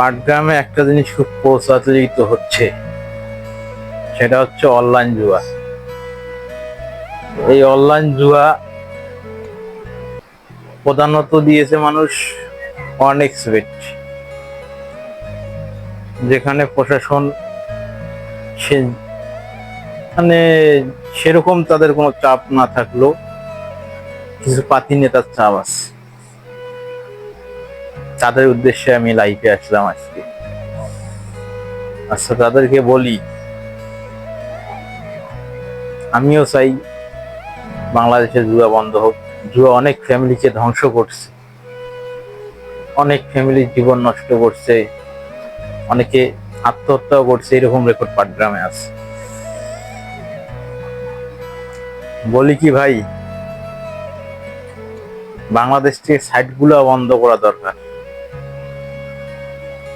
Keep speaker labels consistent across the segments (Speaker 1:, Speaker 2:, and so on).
Speaker 1: পাটগ্রামে একটা জিনিস খুব প্রচলিত হচ্ছে। সেটা হচ্ছে অনলাইন জুয়া। এই অনলাইন জুয়া প্রধানত দিয়েছে মানুষ অনএক্সপেক্ট যেখানে প্রশাসন সে মানে সেরকম তাদের কোনো চাপ না থাকলেও কিছু পাতি নেতার চাপ আছে। তাদের উদ্দেশ্যে আমি লাইফে আসলাম আজকে। আচ্ছা তাদেরকে বলি, আমিও চাই বাংলাদেশের জুয়া বন্ধ হোক। জুয়া অনেক ফ্যামিলিকে ধ্বংস করছে। অনেক ফ্যামিলির জীবন নষ্ট করছে। অনেকে আত্মহত্যাও করছে, এরকম রেকর্ড পাটগ্রামে আছে। বলি কি ভাই, বাংলাদেশ থেকে সাইটগুলো বন্ধ করা দরকার।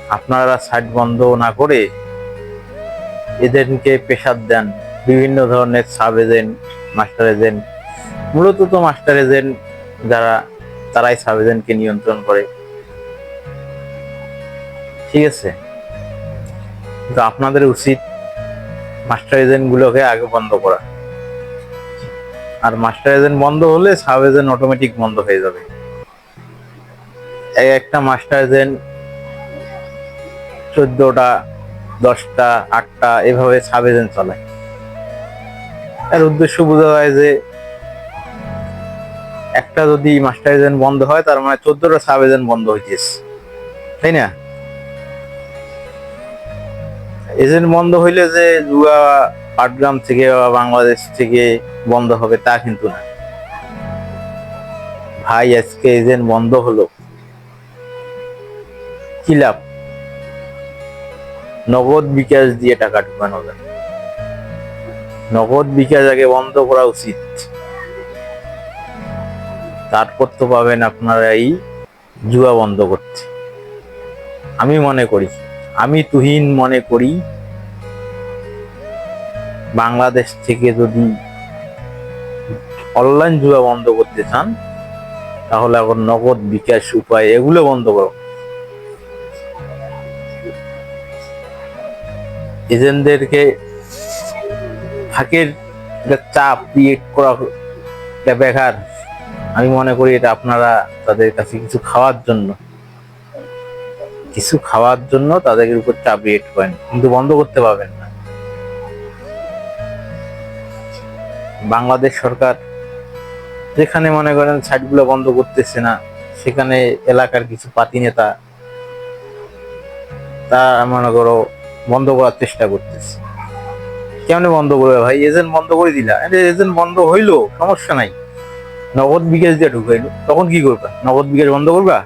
Speaker 1: আপনারা সাইট বন্ধ না করে এদেরকে পেশার দেন, বিভিন্ন ধরনের সাব এজেন্ট, মাস্টার এজেন্ট, মূলত তো মাস্টার এজেন্ট যারা, তারাই সাব এজেন্টকে নিয়ন্ত্রণ করে। ঠিক আছে? তো আপনাদের উচিত মাস্টার এজেন্ট গুলোকে আগে বন্ধ করা। আর মাস্টার এজেন্ট বন্ধ হলে সাব এজেন্ট অটোমেটিক বন্ধ হয়ে যাবে। একটা মাস্টার এজেন্ট চোদ্দটা, দশটা, আটটা, এভাবে সাব এজেন্ট চালায় এর উদ্দেশ্য বোঝা যায় যে, একটা যদি মাস্টার এজেন্ট বন্ধ হয়, তার মানে চোদ্দটা সাব এজেন্ট বন্ধ হইতেছে। তাই না? এজেন্ট বন্ধ হইলে যে জুয়া পাটগ্রাম থেকে বা বাংলাদেশ থেকে বন্ধ হবে, তা কিন্তু না। ভাই, আজকে এজেন্ট বন্ধ হলো। কি লাভ? নগদ বিকাশ দিয়ে টাকা ঢুকানো যায় নগদ বিকাশ আগে বন্ধ করা উচিত। তারপর তো পাবেন আপনারা এই জুয়া বন্ধ করতে। আমি মনে করি, আমি তুহিন মনে করি, বাংলাদেশ থেকে যদি অনলাইন জুয়া বন্ধ করতে চান, তাহলে এখন নগদ বিকাশ উপায় এগুলো বন্ধ করো। এজেন্টদেরকে ফাঁকের একটা চাপ ক্রিয়েট করা এটা বেকার আমি মনে করি এটা আপনারা তাদের কাছে কিছু খাওয়ার জন্য। কিছু খাওয়ার জন্য তাদের উপর চাপ ক্রিয়েট করেন। কিন্তু বন্ধ করতে পারবেন না। বাংলাদেশ সরকার যেখানে মনে করেন সাইটগুলো বন্ধ করতেছে না, সেখানে এলাকার কিছু পাতি নেতা তা মনে করো বন্ধ করার চেষ্টা করতেছি। কেমনে বন্ধ করবে ভাই? এজেন্ট বন্ধ করে দিলা। এজেন্ট বন্ধ হইল, সমস্যা নাই। নগদ বিকাশ দিয়ে ঢুকাইলো। তখন কি করবা? নগদ বিকাশ বন্ধ করবা?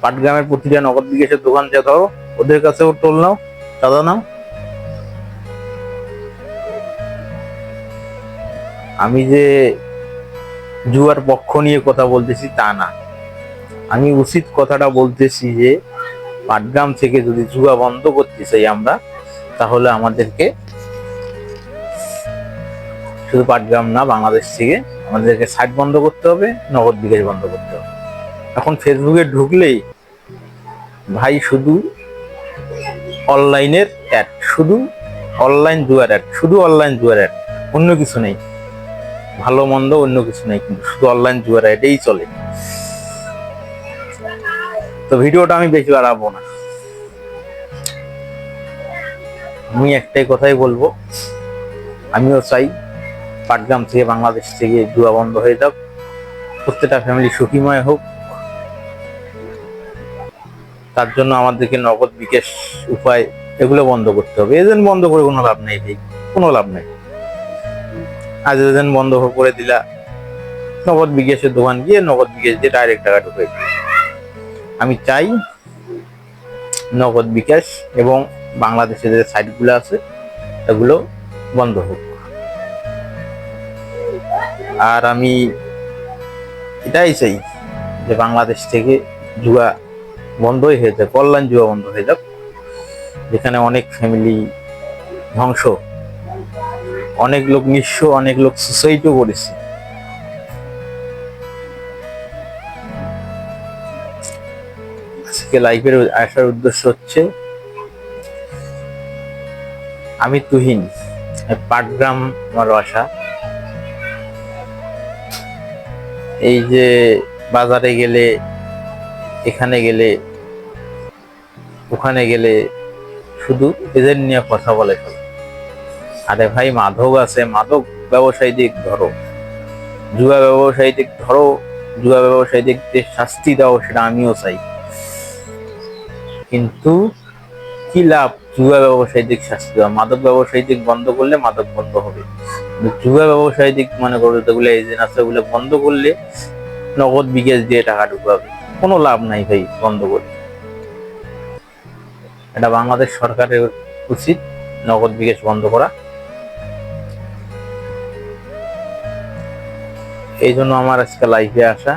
Speaker 1: পাটগ্রামের প্রতিটা নগদ বিকাশের দোকান যা ধরো, ওদের কাছেও টোল নাও, চাঁদা নাও। আমি যে জুয়ার পক্ষ নিয়ে কথা বলতেছি তা না। আমি উচিত কথাটা বলতেছি যে পাটগ্রাম থেকে যদি জুয়া বন্ধ করতে চাই আমরা, তাহলে আমাদেরকে শুধু পাটগ্রাম না, বাংলাদেশ থেকে আমাদেরকে সাইট বন্ধ করতে হবে, নগদ বিকাশ বন্ধ করতে হবে। এখন ফেসবুকে ঢুকলেই ভাই শুধু অনলাইনের অ্যাড শুধু অনলাইন জুয়ার অ্যাড শুধু অনলাইন জুয়ার অ্যাড অন্য কিছু নেই। ভালো মন্দ অন্য কিছু নেই, কিন্তু শুধু অনলাইন জুয়ার অ্যাডেই চলে। তো ভিডিওটা আমি বেশি বাড়াবো না। আমি একটাই কথাই বলব। আমিও চাই পাটগ্রাম থেকে বাংলাদেশ থেকে জুয়া বন্ধ হয়ে যাক। প্রত্যেকটা ফ্যামিলি সুখীময় হোক। তার জন্য আমাদেরকে নগদ বিকাশ উপায় এগুলো বন্ধ করতে হবে। এজেন্ট বন্ধ করে কোনো লাভ নেই ভাই, কোনো লাভ নেই। আজ এজেন্ট বন্ধ করে দিলা, নগদ বিকাশের দোকান গিয়ে নগদ বিকাশ দিয়ে ডাইরেক্ট টাকা ঢুকে। আমি চাই নগদ বিকাশ এবং বাংলাদেশে যে সাইটগুলো আছে, এগুলো বন্ধ হোক। আর আমি এটাই চাই যে বাংলাদেশ থেকে জুয়া বন্ধই হয়ে যাক, কল্যাণ জুয়া বন্ধ হয়ে যাক, যেখানে অনেক ফ্যামিলি ধ্বংস, অনেক লোক নিঃস্ব, অনেক লোক সুসাইডও করেছে। আজকে লাইভের আসার উদ্দেশ্য হচ্ছে, আমি তুহিন পাটগ্রাম আমার বাসা। এই যে বাজারে গেলে, এখানে গেলে, ওখানে গেলে শুধু এদের নিয়ে কথা বলে ফেলে। আরে ভাই, মাদক আছে, মাদক ব্যবসায়ীদের ধরো। জুয়া ব্যবসায়ীদের ধরো জুয়া ব্যবসায়ীদের যে শাস্তি দাও সেটা আমিও চাই। কিন্তু কি লাভ? জুয়া ব্যবসায়ীদের শাস্তি দেওয়া মাদক ব্যবসায়ীদের বন্ধ করলে মাদক বন্ধ হবে। জুয়া ব্যবসায়ীদের মনে করো যেগুলো এজেন্ট আছে, ওগুলো বন্ধ করলে নগদ বিকাশ দিয়ে টাকা ঢুকাবে। কোনো লাভ নাই ভাই বন্ধ করে এটা বাংলাদেশ সরকারের উচিত নগদ বিকাশ বন্ধ করা। এই জন্য আমার আজকে লাইফে আসা।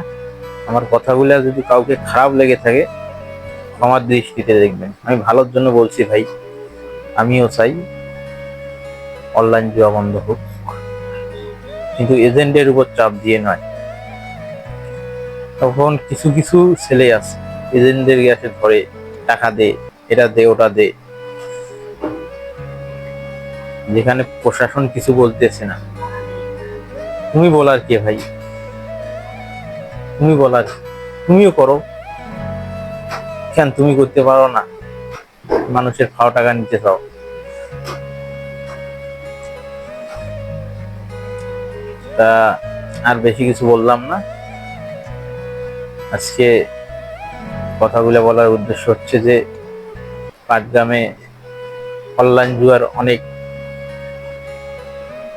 Speaker 1: আমার কথাগুলো যদি কাউকে খারাপ লেগে থাকে আমার দৃষ্টিতে দেখবেন। আমি ভালোর জন্য বলছি ভাই, আমিও চাই অনলাইন জুয়া বন্ধ হোক। কিন্তু এজেন্টের উপর চাপ দিয়ে নয়। তখন কিছু কিছু ছেলে আছে, এজেন্টদের কাছে ধরে, টাকা দে, এটা দে, ওটা দে। যেখানে প্রশাসন কিছু বলতেছে না। তুমি বলার কে ভাই? তুমি বলার, তুমিও করো। কেন তুমি করতে পারো না? মানুষের খাওয়া টাকা নিতে চাও। তা আর বেশি কিছু বললাম না। আজকে কথাগুলো বলার উদ্দেশ্য হচ্ছে যে, পাটগ্রামে অনলাইন জুয়ার অনেক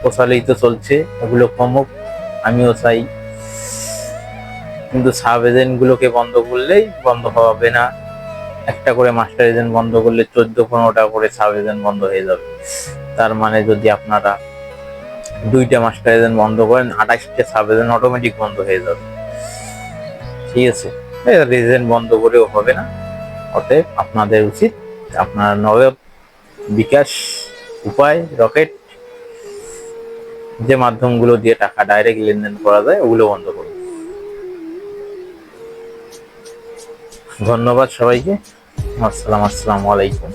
Speaker 1: প্রচলিত চলছে, এগুলো কমুক, আমিও চাই। কিন্তু সাব এজেন্টগুলোকে বন্ধ করলেই বন্ধ হবে না। একটা করে মাস্টার এজেন্ট বন্ধ করলে চোদ্দ পনেরোটা করে সাব এজেন্ট বন্ধ হয়ে যাবে। তার মানে যদি আপনারা দুইটা মাস্টার এজেন্ট বন্ধ করেন, আঠাশটা সাব এজেন্ট অটোমেটিক বন্ধ হয়ে যাবে। ঠিক আছে? এজেন্ট বন্ধ করেও হবে না। অতএব আপনাদের উচিত আপনার নগদ বিকাশ উপায়, রকেট যে মাধ্যমগুলো দিয়ে টাকা ডাইরেক্ট লেনদেন করা যায়, ওগুলো বন্ধ করুন। ধন্যবাদ সবাইকে। আসসালাম আসসালামু আলাইকুম।